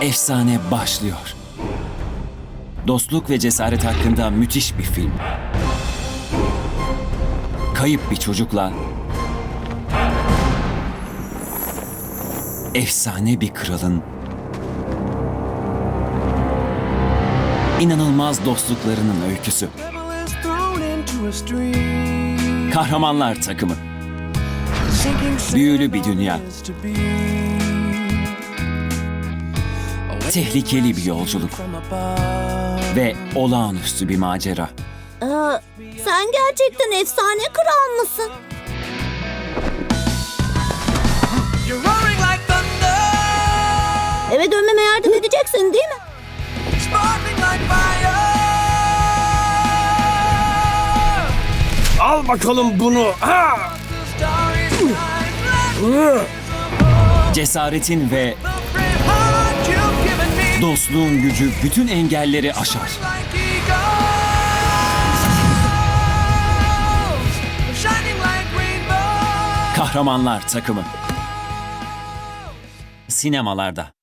Efsane başlıyor. Dostluk ve cesaret hakkında müthiş bir film. Kayıp bir çocukla efsane bir kralın inanılmaz dostluklarının öyküsü. Kahramanlar takımı. Büyülü bir dünya. Tehlikeli bir yolculuk ve olağanüstü bir macera. Aa, sen gerçekten efsane kral mısın? Eve dönmeme yardım edeceksin değil mi? Al bakalım bunu. Ha! Cesaretin ve dostluğun gücü bütün engelleri aşar. Kahramanlar takımı. Sinemalarda.